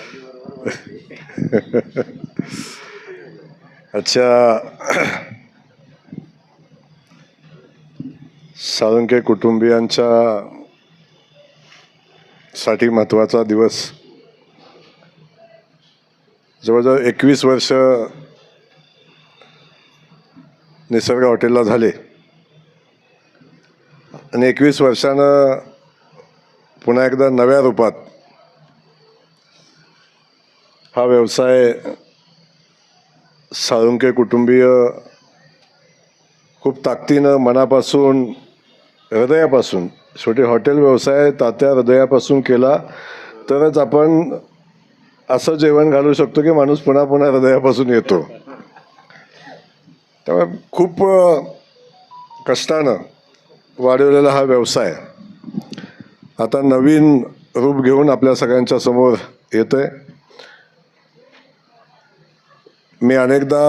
अच्छा. साळुंके कुटुंबियांच्या साठी महत्त्वाचा दिवस. जवळजवळ एकवीस वर्ष निसर्ग हॉटेलला झाले. आणि एकवीस वर्षानं पुन्हा एकदा नव्या रूपात हा व्यवसाय साळुंके कुटुंबीय खूप ताकदीनं मनापासून हृदयापासून शेवटी हॉटेल व्यवसाय तात्या हृदयापासून केला तरच आपण असं जेवण घालू शकतो की माणूस पुन्हा पुन्हा हृदयापासून येतो. त्यामुळे खूप कष्टानं वाढवलेला हा व्यवसाय. आता नवीन रूप घेऊन आपल्या सगळ्यांच्या समोर येतो आहे मी अनेकदा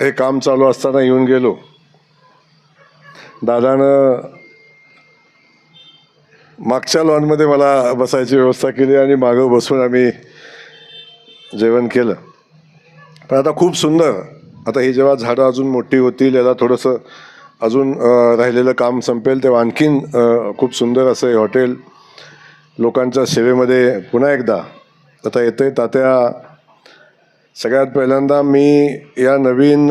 हे काम चालू असताना येऊन गेलो. दादानं मागच्या लॉनमध्ये मला बसायची व्यवस्था केली आणि मागं बसून आम्ही जेवण केलं. पण आता खूप सुंदर. आता ही जेव्हा झाडं अजून मोठी होतील याला थोडंसं अजून राहिलेलं काम संपेल तेव्हा आणखीन खूप सुंदर असं हे हॉटेल लोकांच्या सेवेमध्ये पुन्हा एकदा आता येतंय तात्या सगळ्यात पहिल्यांदा मी या नवीन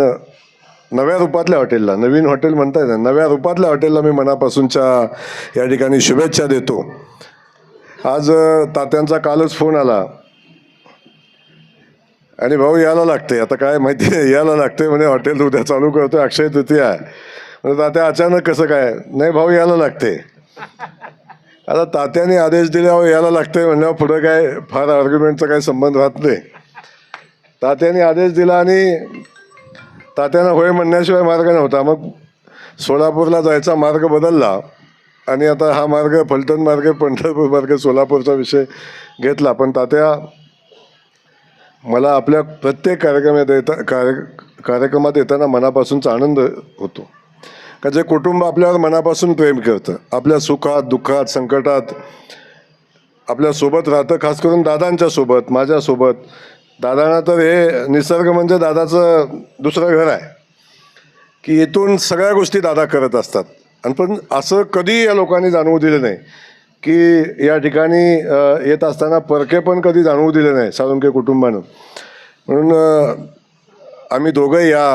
नव्या रूपातल्या हॉटेलला नवीन हॉटेल म्हणता येतं नव्या रूपातल्या हॉटेलला मी मनापासूनच्या या ठिकाणी शुभेच्छा देतो. आज तात्यांचा कालच फोन आला. आणि भाऊ यायला लागते आता काय माहिती आहे यायला लागते म्हणजे हॉटेल उद्या चालू करतो अक्षय तृतीया. आहे म्हणजे तात्या अचानक कसं काय? नाही भाऊ यायला लागते आता तात्याने आदेश दिल्यावर यायला लागते म्हणल्यावर पुढं काय फार आर्ग्युमेंटचा काही संबंध राहत नाही. तात्याने आदेश दिला आणि तात्यानं होय म्हणण्याशिवाय मार्ग नव्हता. मग सोलापूरला जायचा मार्ग बदलला आणि आता हा मार्ग फलटण मार्ग पंढरपूर मार्ग सोलापूरचा विषय घेतला. पण तात्या मला आपल्या प्रत्येक कार्यक्रमात येता कार्य कार्यक्रमात येताना मनापासूनचा आनंद होतो. का जे कुटुंब आपल्यावर मनापासून प्रेम करतं आपल्या सुखात दुःखात संकटात आपल्यासोबत राहतं खास करून दादांच्या सोबत माझ्यासोबत दादांना तर हे निसर्ग म्हणजे दादाचं दुसरं घर आहे. की इथून सगळ्या गोष्टी दादा करत असतात. आणि पण असं कधी या लोकांनी जाणवू दिलं नाही की या ठिकाणी येत असताना परके पण कधी जाणवू दिले नाही साळुंके कुटुंबानं. म्हणून आम्ही दोघं या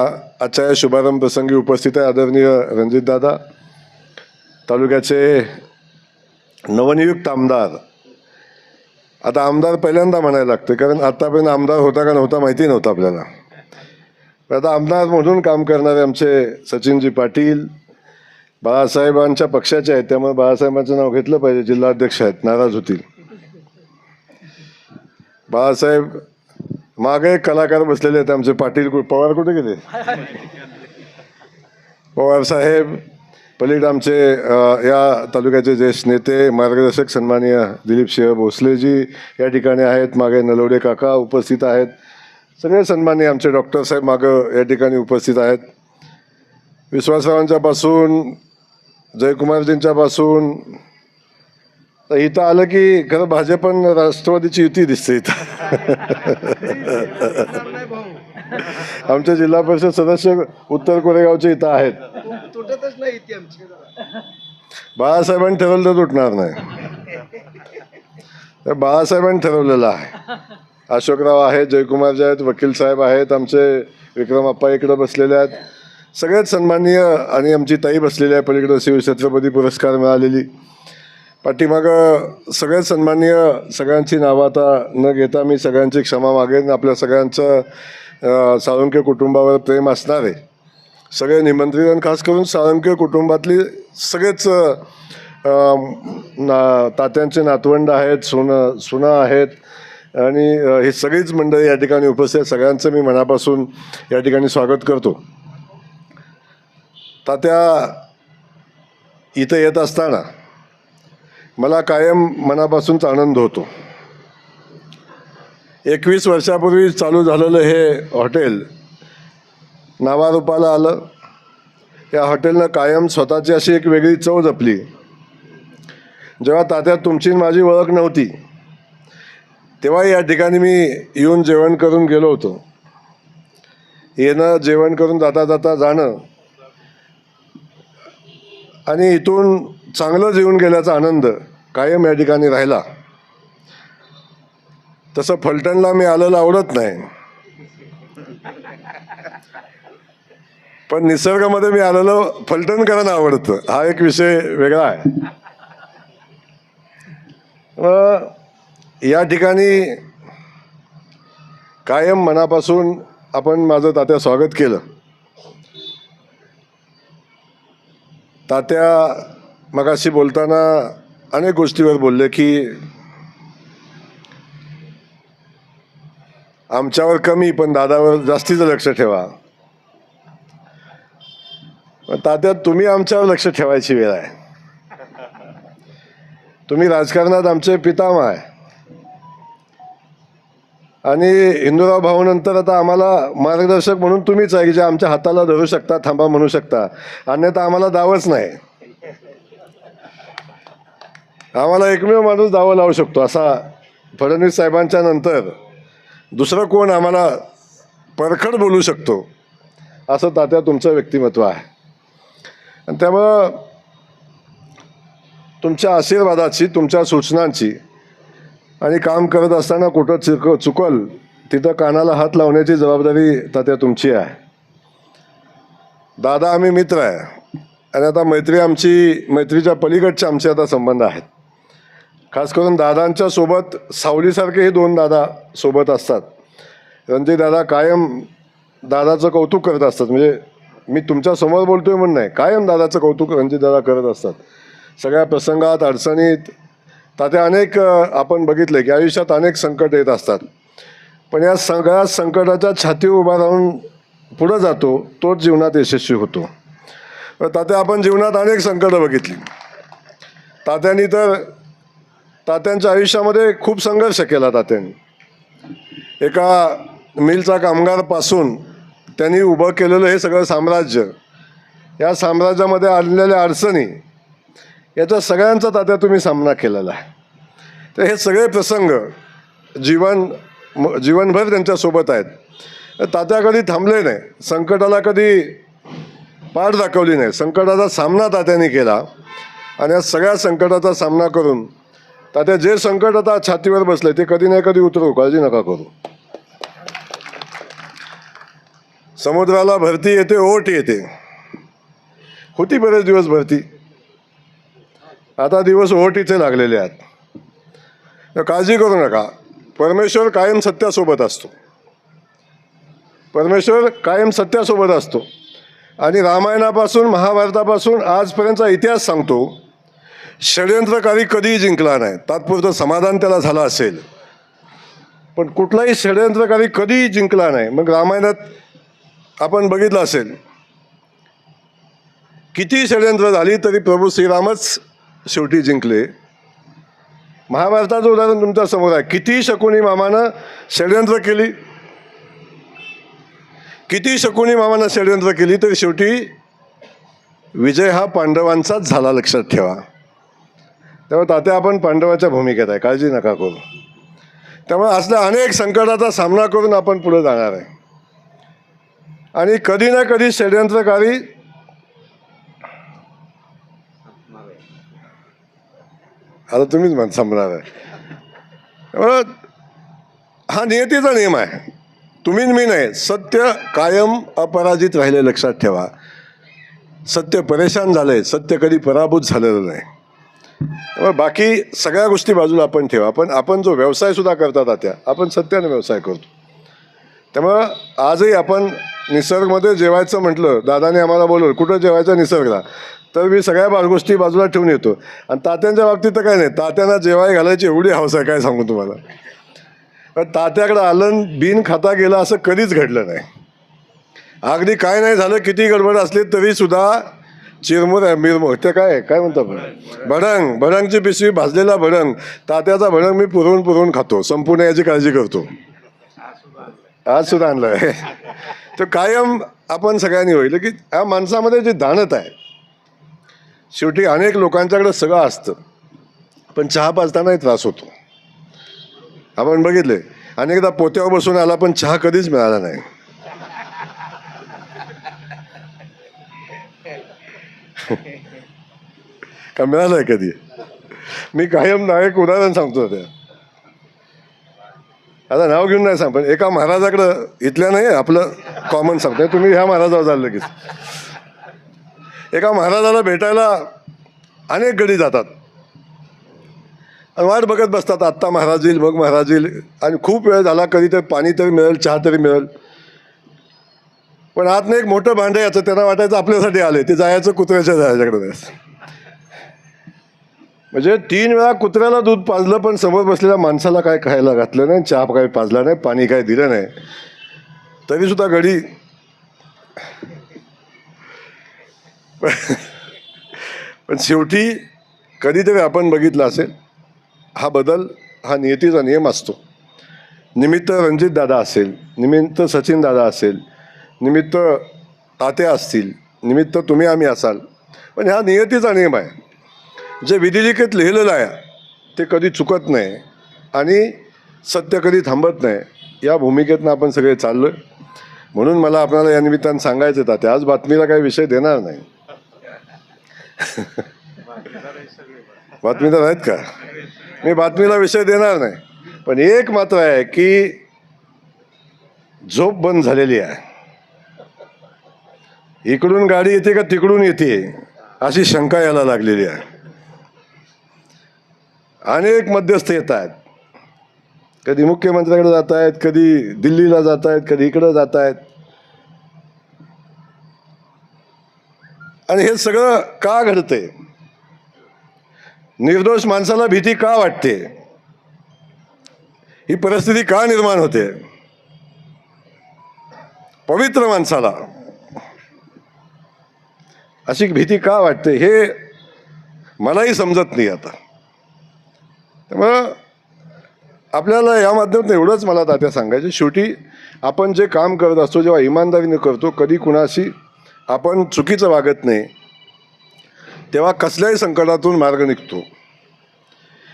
आजच्या या शुभारंभ प्रसंगी उपस्थित आहे आदरणीय रणजितदादा तालुक्याचे नवनियुक्त आमदार आता आमदार पहिल्यांदा म्हणायला लागते कारण आतापर्यंत आमदार होता का नव्हता माहिती नव्हतं आपल्याला. आता आमदार म्हणून काम करणारे आमचे सचिनजी पाटील बाळासाहेबांच्या पक्षाचे आहेत त्यामुळे बाळासाहेबांचं नाव घेतलं पाहिजे जिल्हाध्यक्ष आहेत नाराज होतील. बाळासाहेब मागे एक कलाकार बसलेले आहेत आमचे पाटील कु- पवार कुठे गेले? पवार साहेब पलीकडे आमचे या तालुक्याचे ज्येष्ठ नेते मार्गदर्शक सन्माननीय दिलीप सिंह भोसलेजी या ठिकाणी आहेत मागे नलवडे काका उपस्थित आहेत सगळे सन्माननीय आमचे डॉक्टर साहेब मागं या ठिकाणी उपस्थित आहेत विश्वासरावांच्यापासून जयकुमारजींच्यापासून तर इथं आलं की खरं भाजप राष्ट्रवादीची युती दिसते इथं आमचे जिल्हा परिषद सदस्य उत्तर कोरेगावचे इथं आहेत. तुटतच नाही ती आमची. बाळासाहेबांनी ठरवलं तर तुटणार नाही. तर बाळासाहेबांनी ठरवलेलं आहे. अशोकराव आहेत जयकुमारजी आहेत वकील साहेब आहेत आमचे विक्रम अप्पा इकडं बसलेले आहेत. सगळ्यात सन्माननीय आणि आमची ताई बसलेली आहे पलीकडं शिवछत्रपती पुरस्कार मिळालेली. पाठीमागं सगळ्यात सन्माननीय सगळ्यांची नावं आता न घेता मी सगळ्यांची क्षमा मागेन. आपल्या सगळ्यांचं साळुंके कुटुंबावर प्रेम असणारे. सगळे निमंत्रित आणि खास करून साळुंके कुटुंबातली सगळेच ना तात्यांचे नातवंड आहेत सुना सुना आहेत. आणि ही सगळीच मंडळी या ठिकाणी उपस्थित सगळ्यांचं मी मनापासून या ठिकाणी स्वागत करतो. तात्या इथं येत असताना मला कायम मनापासूनच आनंद होतो. एकवीस वर्षापूर्वी चालू झालेलं हे हॉटेल नावारूपाला आलं. या हॉटेलनं कायम स्वतःची अशी एक वेगळी चव जपली. जेव्हा तात्यात तुमची माझी ओळख नव्हती तेव्हा या ठिकाणी मी येऊन जेवण करून गेलो होतो. येणं जेवण करून जाता जाता जाणं आणि इथून चांगलं जेवून गेल्याचा आनंद कायम या ठिकाणी राहिला. तसं फलटणला मी आलेलं आवडत नाही. पण निसर्गामध्ये मी आलेलो फलटणकरांना आवडतं. हा एक विषय वेगळा आहे. अं, या ठिकाणी कायम मनापासून आपण माझं तात्या स्वागत केलं. तात्या मगाशी बोलताना अनेक गोष्टीवर बोलले की आमच्यावर कमी पण दादावर जास्तीचं लक्ष ठेवा. पण तात्या तुम्ही आमच्यावर लक्ष ठेवायची वेळ आहे. तुम्ही राजकारणात आमचे पितामह आहे. आणि हिंदूराव भाऊ नंतर आता आम्हाला मार्गदर्शक म्हणून तुम्हीच आहे की जे आमच्या हाताला धरू शकता थांबा म्हणू शकता. अन्यथा आम्हाला दावच नाही. आम्हाला एकमेव माणूस दावं लावू शकतो असा फडणवीस साहेबांच्या नंतर. दुसरं कोण आम्हाला परखड बोलू शकतो? असं तात्या तुमचं व्यक्तिमत्व आहे. आणि त्यामुळं तुमच्या आशीर्वादाची तुमच्या सूचनांची आणि काम करत असताना कुठं चुक चुकल तिथं कानाला हात लावण्याची जबाबदारी तात्या तुमची आहे. दादा आम्ही मित्र आहे. आणि आता मैत्री आमची मैत्रीच्या पलीकडचे आमचे आता संबंध आहेत. खास करून दादांच्या सोबत सावलीसारखे हे दोन दादा सोबत असतात. रणजित दादा कायम दादाचं कौतुक करत असतात. म्हणजे मी तुमच्यासमोर बोलतोय म्हणून नाही कायम दादाचं कौतुक रणजित दादा करत असतात. सगळ्या प्रसंगात अडचणीत तात्या अनेक आपण बघितले की आयुष्यात अनेक संकट येत असतात. पण या सगळ्या संकटाच्या छाती उभा राहून पुढं जातो तोच जीवनात यशस्वी होतो. तात्या आपण जीवनात अनेक संकटं बघितली. तात्यांनी तर तात्यांच्या आयुष्यामध्ये खूप संघर्ष केला तात्यांनी. एका मिलचा कामगारपासून त्यांनी उभं केलेलं हे सगळं साम्राज्य या साम्राज्यामध्ये आणलेल्या अडचणी याचा सगळ्यांचा तात्या तुम्ही सामना केलेला आहे. तर हे सगळे प्रसंग जीवन म- जीवनभर त्यांच्यासोबत आहेत. तात्या कधी थांबले नाही संकटाला कधी पाठ दाखवली नाही. संकटाचा सामना तात्याने केला आणि या सगळ्या संकटाचा सामना करून आता जे संकट आता छातीवर बसले ते कधी नाही कधी उतरू काळजी नका करू. समुद्राला भरती येते ओट येते. होती बरेच दिवस भरती. आता दिवस ओहटीचे लागलेले आहेत. तर काळजी करू नका. परमेश्वर कायम सत्यासोबत असतो. परमेश्वर कायम सत्यासोबत असतो. आणि रामायणापासून महाभारतापासून आजपर्यंतचा इतिहास सांगतो षडयंत्रकारी कधीही जिंकला नाही. तात्पुरतं समाधान त्याला झालं असेल. पण कुठलाही षडयंत्रकारी कधीही जिंकला नाही. मग रामायणात आपण बघितलं असेल. किती षडयंत्र झाली तरी प्रभू श्रीरामच शेवटी जिंकले. महाभारताचं उदाहरण तुमच्यासमोर आहे. किती शकुनी मामानं षडयंत्र केली? किती शकुनी मामानं षडयंत्र केली तरी शेवटी विजय हा पांडवांचाच झाला लक्षात ठेवा. त्यामुळे तात्या आपण पांडवाच्या भूमिकेत आहे. काळजी नका करू. त्यामुळे असल्या अनेक संकटाचा सामना करून आपण पुढे जाणार आहे. आणि कधी ना कधी षडयंत्रकारी आता तुम्हीच म्हण संपणार आहे. हा नियतीचा नियम आहे. तुम्ही मी नाही. सत्य कायम अपराजित राहिले लक्षात ठेवा. सत्य परेशान झालंय. सत्य कधी पराभूत झालेलं नाही. त्यामुळे बाकी सगळ्या गोष्टी बाजूला आपण ठेवा. पण आपण जो व्यवसाय सुद्धा करतात त्या आपण सत्याने व्यवसाय करतो. त्यामुळं आजही आपण निसर्गमध्ये जेवायचं म्हटलं दादाने आम्हाला बोलवलं कुठं जेवायचं निसर्गला? तर मी सगळ्या बा गोष्टी बाजूला ठेवून येतो. आणि तात्यांच्या बाबतीत तर काय नाही तात्यांना जेवाय घालायची एवढी हौस आहे काय सांगू तुम्हाला? पण तात्याकडं आलं बिन खाता गेलं असं कधीच घडलं नाही. अगदी काय नाही झालं किती गडबड असली तरी सुद्धा चिरमुर आहे मिरमुर ते काय आहे? काय म्हणतो आपण? भडंग भडंगची पिशवी भाजलेला भडंग. तात्याचा भडंग मी पुरवून पुरवून खातो. संपूर्ण याची काळजी करतो. आज सुद्धा आणलं आहे तर कायम आपण सगळ्यांनी होईल की या माणसामध्ये जी दानत आहे शेवटी अनेक लोकांच्याकडे सगळं असतं पण चहा पाजतानाही त्रास होतो. आपण बघितले अनेकदा पोत्यावर बसून आला पण चहा कधीच मिळाला नाही. का मिळालं आहे कधी? मी कायम नायक उदाहरण सांगतो त्या आता नाव घेऊन नाही सांग पण एका महाराजाकडं इथल्या नाही आपलं कॉमन सांगतोय म्हणजे तुम्ही ह्या महाराजावर झालं लगेच एका महाराजाला भेटायला अनेक गडी जातात. आणि वाट बघत बसतात आत्ता महाराज येईल मग महाराज येईल. आणि खूप वेळ झाला कधी तर पाणी तरी मिळेल चहा तरी मिळेल. पण आतनं एक मोठं भांडं याचं त्यांना वाटायचं आपल्यासाठी आले ते जायचं कुत्र्याच्या जायच्याकडे. जायचं म्हणजे तीन वेळा कुत्र्याला दूध पाजलं पण समोर बसलेल्या माणसाला काय खायला घातलं नाही चहा काय पाजला नाही पाणी काय दिलं नाही. तरीसुद्धा घडी पण शेवटी कधीतरी आपण बघितलं असेल हा बदल हा नियतीचा नियम असतो. निमित्त रणजित दादा असेल निमित्त सचिन दादा असेल निमित्त तात्या असतील निमित्त तुम्ही आम्ही असाल पण हा नियतीचा नियम आहे. जे विधिलिखित लिहिलेलं आहे ते कधी चुकत नाही आणि सत्य कधी थांबत नाही या भूमिकेतनं आपण सगळे चाललो आहे म्हणून मला आपल्याला या निमित्तानं सांगायचं होतं आज बातमीला काही विषय देणार नाही. बातमीदार आहेत का? मी बातमीला विषय देणार नाही. पण एक मात्र आहे की झोप बंद झालेली आहे. इकडून गाडी येते का तिकडून येते अशी शंका यायला लागलेली आहे. अनेक मध्यस्थ येत आहेत. कधी मुख्यमंत्र्याकडे जात आहेत कधी दिल्लीला जात आहेत कधी इकडं जात आहेत. आणि हे सगळं का घडतंय निर्दोष माणसाला भीती का वाटते? ही परिस्थिती का निर्माण होते? पवित्र माणसाला. अशी भीती का वाटते? हे मलाही समजत नाही आता. त्यामुळं आपल्याला या माध्यमातून एवढंच मला तात्या सांगायचं शेवटी आपण जे काम करत असतो जेव्हा इमानदारीने करतो कधी कुणाशी आपण चुकीचं वागत नाही तेव्हा कसल्याही संकटातून मार्ग निघतो.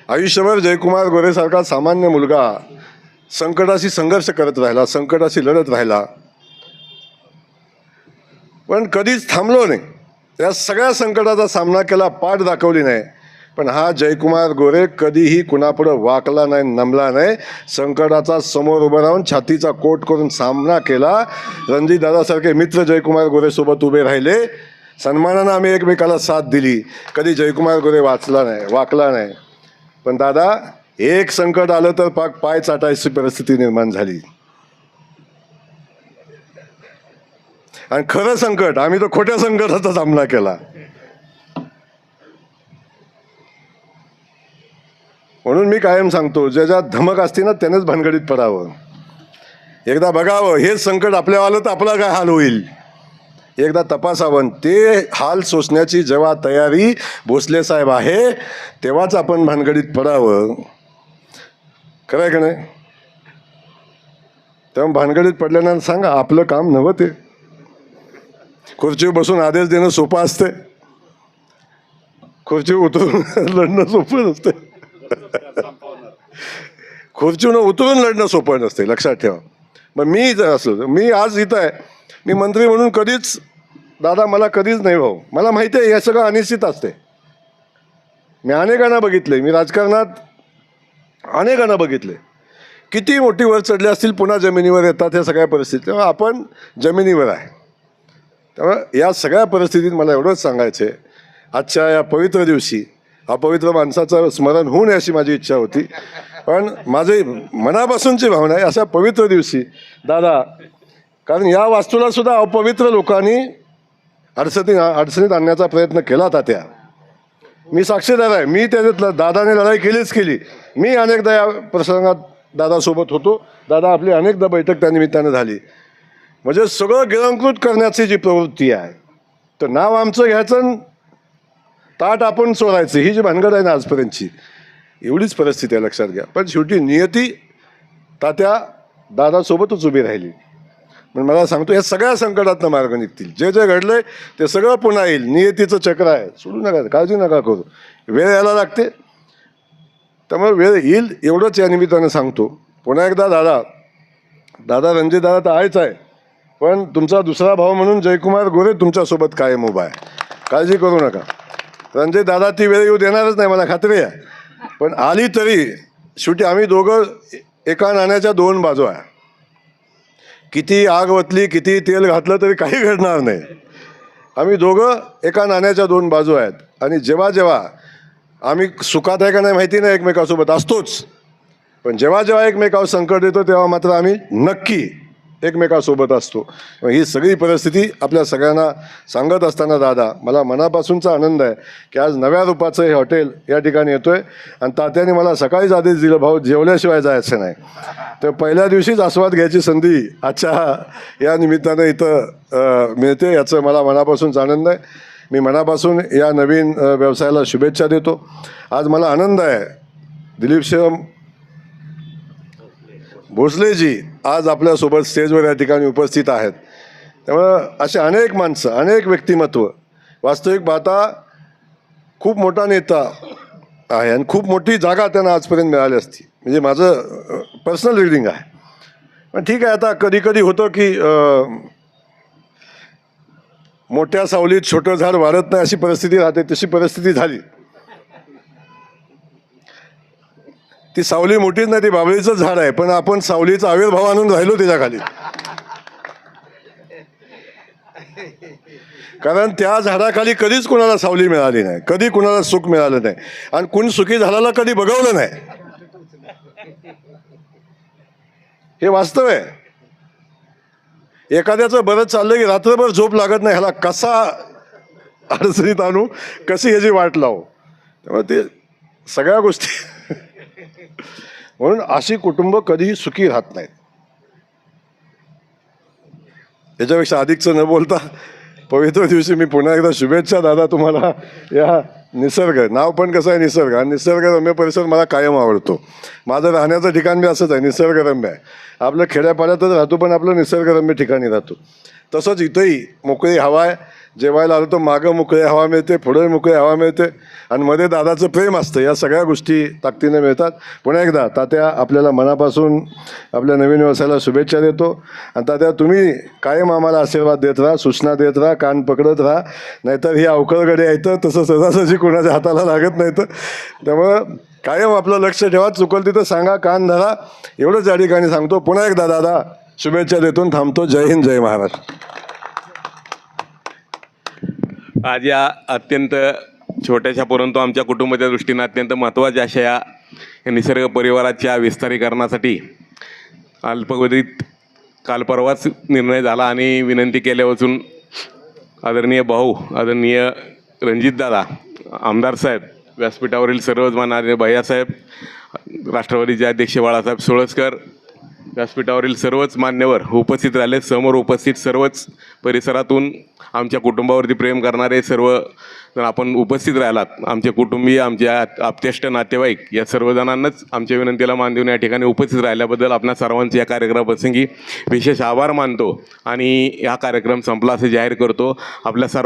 आयुष्यभर जयकुमार गोरेसारखा सामान्य मुलगा संकटाशी संघर्ष करत राहिला संकटाशी लढत राहिला. पण कधीच थांबलो नाही. या सगळ्या संकटाचा सामना केला पाठ दाखवली नाही. पण हा जयकुमार गोरे कधीही कुणापुढं वाकला नाही नमला नाही. संकटाचा समोर उभं राहून छातीचा कोट करून सामना केला. रणजित दादासारखे मित्र जयकुमार गोरेसोबत उभे राहिले. सन्मानानं आम्ही एकमेकाला साथ दिली. कधी जयकुमार गोरे वाचला नाही वाकला नाही. पण दादा एक संकट आलं तर पाक पाय चाटायची परिस्थिती निर्माण झाली. आणि खरं संकट आम्ही तर खोट्या संकटाचा सामना केला. म्हणून मी कायम सांगतो ज्याच्यात धमक असते ना त्यानेच भानगडीत पडावं. एकदा बघावं हेच संकट आपल्या आलं तर आपला काय हाल होईल? एकदा तपासावं ते हाल सोसण्याची जेव्हा तयारी भोसले साहेब आहे तेव्हाच आपण भानगडीत पडावं. खरं आहे का नाही? तेव्हा भानगडीत पडल्यानंतर सांगा आपलं काम नव्हं ते. खुर्चीवर बसून आदेश देणं सोपं असते खुर्ची उतरून लढणं सोपं असतं खुर्चीनं उतरून लढणं सोपं नसते लक्षात ठेवा. मग मी इथं असलो मी आज इथं आहे. मी मंत्री म्हणून कधीच दादा मला कधीच नाही भाऊ. मला माहिती आहे हे सगळं अनिश्चित असते. मी अनेकांना बघितले मी राजकारणात अनेकांना बघितले किती मोठी वर चढले असतील पुन्हा जमिनीवर येतात ह्या सगळ्या परिस्थितीत. तेव्हा आपण जमिनीवर आहे. त्यामुळे या सगळ्या परिस्थितीत मला एवढंच सांगायचं आहे आजच्या या पवित्र दिवशी अपवित्र माणसाचं स्मरण होऊ नये अशी माझी इच्छा होती. पण माझी मनापासूनची भावना आहे अशा पवित्र दिवशी दादा कारण या वास्तूला सुद्धा अपवित्र लोकांनी अडचणी अडचणीत आणण्याचा प्रयत्न केला होता त्या. मी साक्षीदार आहे. मी त्याच्यात दादाने लढाई केलीच केली. मी अनेकदा या प्रसंगात दादासोबत होतो. दादा आपली अनेकदा बैठक त्या निमित्तानं झाली. म्हणजे सगळं गिरंकृत करण्याची जी प्रवृत्ती आहे तर नाव आमचं घ्यायचं ताट आपण सोडायचं ही जी भानगड आहे ना आजपर्यंतची एवढीच परिस्थिती आहे लक्षात घ्या. पण शेवटी नियती तात्या दादासोबतच उभी राहिली. पण मला सांगतो या सगळ्या संकटातनं मार्ग निघतील. जे जे घडलंय ते सगळं पुन्हा येईल. नियतीचं चक्र आहे. सोडू नका काळजी नका करू. वेळ यायला लागते. त्यामुळे वेळ येईल एवढंच या निमित्तानं सांगतो. पुन्हा एकदा दादा दादा रणजित दादा तर आहेच आहे. पण तुमचा दुसरा भाऊ म्हणून जयकुमार गोरे तुमच्यासोबत कायम उभा आहे. काळजी करू नका. रणजित दादा ती वेळ येऊ देणारच नाही मला खात्री आहे. पण आली तरी शेवटी आम्ही दोघं एका नाण्याच्या दोन बाजू आहे. किती आग वतली किती तेल घातलं तरी काही घडणार नाही. आम्ही दोघं एका नाण्याच्या दोन बाजू आहेत. आणि जेव्हा जेव्हा आम्ही सुखात आहे का नाही माहिती नाही एकमेकासोबत असतोच. पण जेव्हा जेव्हा एकमेकावर संकट येतो तेव्हा मात्र आम्ही नक्की एकमेकासोबत असतो. मग ही सगळी परिस्थिती आपल्या सगळ्यांना सांगत असताना दादा मला मनापासूनचा आनंद आहे की आज नव्या रूपाचं हे हॉटेल या ठिकाणी येतो आहे आणि तात्याने मला सकाळीच आधीच दिलं भाऊ जेवल्याशिवाय जायचं नाही. तर पहिल्या दिवशीच आस्वाद घ्यायची संधी आजच्या या निमित्तानं इथं मिळते याचं मला मनापासूनचा आनंद आहे. मी मनापासून या नवीन व्यवसायाला शुभेच्छा देतो. आज मला आनंद आहे. दिलीप शिवम भोसलेजी आज आपल्यासोबत स्टेजवर या ठिकाणी उपस्थित आहेत. त्यामुळं असे अनेक माणसं अनेक व्यक्तिमत्व वास्तविक पाहता खूप मोठा नेता आहे आणि खूप मोठी जागा त्यांना आजपर्यंत मिळाली असती. म्हणजे माझं पर्सनल रिडिंग आहे. पण ठीक आहे आता कधी कधी होतं की मोठ्या सावलीत छोटं झाड वाढत नाही अशी परिस्थिती राहते तशी परिस्थिती झाली. ती सावली मोठीच नाही ती बाबळीचं झाड आहे. पण आपण सावलीचा आविर्भाव आणून राहिलो तिच्याखाली. कारण त्या झाडाखाली कधीच कुणाला सावली मिळाली नाही. कधी कुणाला सुख मिळालं नाही. आणि कुण सुखी झाडाला कधी बघवलं नाही. हे वास्तव आहे. एखाद्याचं बरंच चाललं की रात्रभर झोप लागत नाही ह्याला कसा अडचणीत आणू कशी ह्याची वाट लावू? त्यामुळे ते सगळ्या गोष्टी म्हणून अशी कुटुंब कधीही सुखी राहत नाहीत. याच्यापेक्षा अधिकचं न बोलता पवित्र दिवशी मी पुन्हा एकदा शुभेच्छा दादा तुम्हाला या निसर्ग नाव पण कसं आहे निसर्ग. आणि निसर्गरम्य परिसर मला कायम आवडतो. माझं राहण्याचं ठिकाण बी असंच आहे निसर्गरम्य आहे. आपलं खेड्यापाड्यातच राहतो पण आपलं निसर्गरम्य ठिकाणी राहतो. तसंच इथंही मोकळी हवा आहे. जेवायला आलो तर मागं मोकळी हवा मिळते पुढे मोकळी हवा मिळते. आणि मध्ये दादाचं प्रेम असतं या सगळ्या गोष्टी ताकदीने मिळतात. पुन्हा एकदा तात्या आपल्याला मनापासून आपल्या नवीन व्यवसायाला शुभेच्छा देतो. आणि तात्या तुम्ही कायम आम्हाला आशीर्वाद देत राहा सूचना देत राहा कान पकडत राहा. नाहीतर ही अवकळगडे येतं तसं सहजासहजी कोणाच्या हाताला लागत नाही तर त्यामुळं कायम आपलं लक्ष ठेवा चुकल तिथं सांगा कान धरा. एवढंच या ठिकाणी सांगतो. पुन्हा एकदा दादा शुभेच्छा देतून थांबतो. जय हिंद जय महाराष्ट्र. आज या अत्यंत छोट्याशा परंतु आमच्या कुटुंबाच्या दृष्टीनं अत्यंत महत्त्वाच्या अशा या निसर्ग परिवाराच्या विस्तारीकरणासाठी अल्पवधीत काल परवाच निर्णय झाला आणि विनंती केल्यापासून आदरणीय भाऊ आदरणीय रणजितदादा आमदार साहेब व्यासपीठावरील सर्वच माननीय भैयासाहेब राष्ट्रवादीचे अध्यक्ष बाळासाहेब सोळसकर व्यासपीठावरील सर्वच मान्यवर उपस्थित राहिले समोर उपस्थित सर्वच परिसरातून आमच्या कुटुंबावरती प्रेम करणारे सर्व जण आपण उपस्थित राहिलात. आमचे कुटुंबीय आमच्या आपतेष्ट नातेवाईक या सर्वजणांनाच आमच्या विनंतीला मान देऊन या ठिकाणी उपस्थित राहिल्याबद्दल आपणा सर्वांचे या कार्यक्रमाप्रसंगी विशेष आभार मानतो आणि हा कार्यक्रम संपला असे जाहीर करतो. आपल्या सर्व